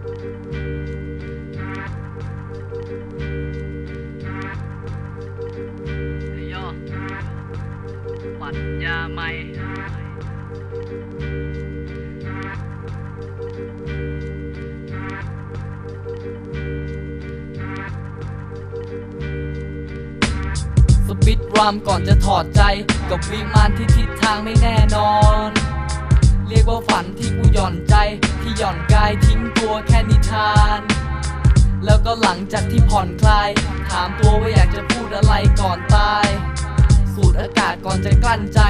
ย่อปัดยาไหมสปิดรามก่อนจะถอดใจ กับวิมานที่ทิศทางไม่แน่นอน เรียกว่าฝันที่กูหย่อนใจ ที่หย่อนกายทิ้งตัวแค่นิทาน แล้วก็หลังจากที่ผ่อนคลาย ถามตัวว่าอยากจะพูดอะไรก่อนตาย สูดอากาศก่อนจะกลั้นใจ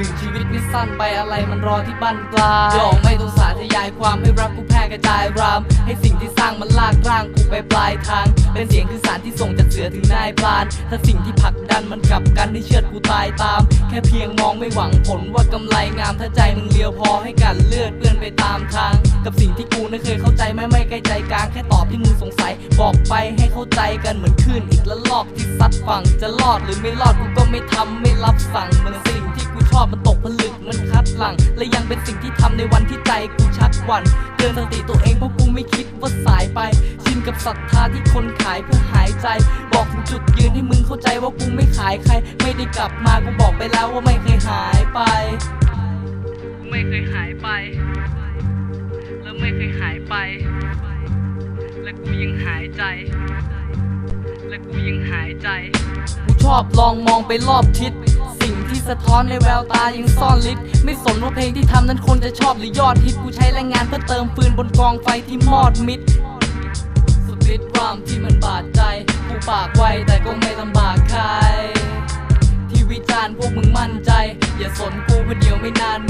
หนึ่งชีวิตไม่สั้นไปอะไรมันรอที่บั้นปลายลองไม่ต้องสาธยายความให้รักกูแพร่กระจายราม ให้สิ่งที่สร้างมันลากร่างกูไปปลายทาง เป็นเสียงคือสารที่ส่งจากเสือถึงนายพราน ถ้าสิ่งที่ผลักดันมันกลับกันให้เชือดกูตายตาม แค่เพียงมองไม่หวังผลว่ากำไรงามถ้าใจมึงเลียวพอให้กันเลือดเปื้อนไปตามทาง กับสิ่งที่กูไม่เคยเข้าใจไม่ไม่ใกล้ใจกลางแค่ตอบที่มึงสงสัย บอกไปให้เข้าใจกันเหมือนคลื่นอีกละลอกที่ซัดฝั่งจะรอดหรือไม่รอดกูก็ไม่ทำไม่รับสั่งมันสิ่งที่กู ชอบมันตกผลึกมันคัดหลัง และยังเป็นสิ่งที่ทำในวันที่ใจกูชักหวันเตือนสติตัวเองเพราะกูไม่คิดว่าสายไป ชินกับศรัทธาที่คนขายเพื่อหายใจ บอกถึงจุดยืนให้มึงเข้าใจว่ากูไม่ขายใคร ไม่ได้กลับมากูบอกไปแล้วว่าไม่เคยหายไปกูไม่เคยหายไป แล้วไม่เคยหายไป และกูยังหายใจและกูยังหายใจ กูชอบลองมองไปรอบทิศ สะท้อนในแววตายังซ่อนลิดไม่สนว่าเพลงที่ทำนั้นคนจะชอบหรือยอดฮิตกูใช้แรงงานเพื่อเติมฟืนบนกองไฟที่มอดมิดสปิดรามที่มันบาดใจกูปากไวแต่ก็ไม่ลำบากใคร ที่วิจารณ์พวกมึงมั่นใจ อย่าสนกูเพราะเดียวไม่นาน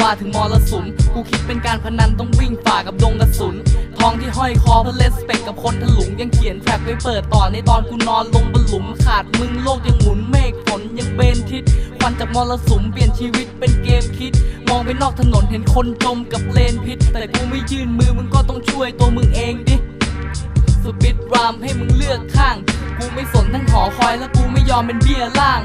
ว่าถึงมรสุม กูคิดเป็นการพนันต้องวิ่งฝ่ากับดงกระสุน ทองที่ห้อยคอเพื่อเลสเปกกับคนถลุงยังเขียนแทร็กไว้เปิดต่อในตอนกูนอนลงบนหลุม ขาดมึงโลกยังหมุนเมฆฝนยังเบนทิศควันจากมรสุมเปลี่ยนชีวิตเป็นเกมคิด มองไปนอกถนนเห็นคนจมกับเลนพิษ แต่กูไม่ยื่นมือมึงก็ต้องช่วยตัวมึงเองดิสปิดรามให้มึงเลือกข้าง กูไม่สนทั้งหอคอยและกูไม่ยอมเป็นเบี้ยล่าง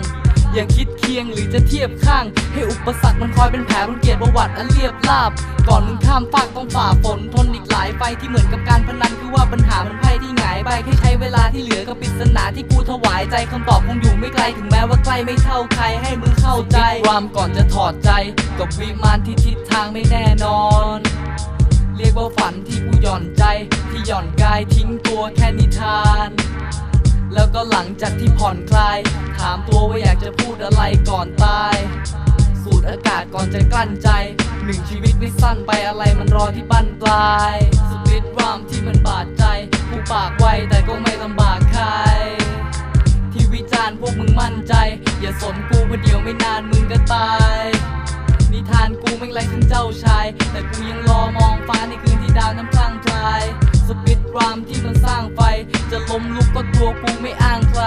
อย่างคิดเคียงหรือจะเทียบข้าง ให้อุปสรรคมันคอยเป็นแผลบนเกียรติประวัติอันเรียบราบ ก่อนมึงข้ามฟากต้องฝ่าฝนทนอีกหลายไฟที่เหมือนกับการพนันคือว่าปัญหามันไพ่ที่หงายใบแค่ใช้เวลาที่เหลือกับปริศนาที่กูถวายใจคำตอบคงอยู่ไม่ไกลถึงแม้ว่าใกล้ไม่เท่าใครให้มึงเข้าใจรามก่อนจะถอดใจกับวิมานที่ทิศทางไม่แน่นอนเรียกว่าฝันที่กูหย่อนใจ ที่หย่อนกายทิ้งตัวแค่นิทาน แล้วก็หลังจากที่ผ่อนคลาย ถามตัวว่าอยากจะพูดอะไรก่อนตาย สูดอากาศก่อนจะกลั้นใจ หนึ่งชีวิตไม่สั้นไปอะไรมันรอที่บั้นปลายสปิดรามที่มันบาดใจกูปากไวแต่ก็ไม่ลำบากใคร ที่วิจารณ์พวกมึงมั่นใจ อย่าสนกูเพราะเดียวไม่นานมึงก็ตายนิทานกูไม่ไรถึงเจ้าชาย แต่กูยังรอมองฟ้าในคืนที่ดาวน้ำพลังพลาย รามที่มันสร้างไฟ จะล้มลุกก็ตัวกูไม่อ้างใคร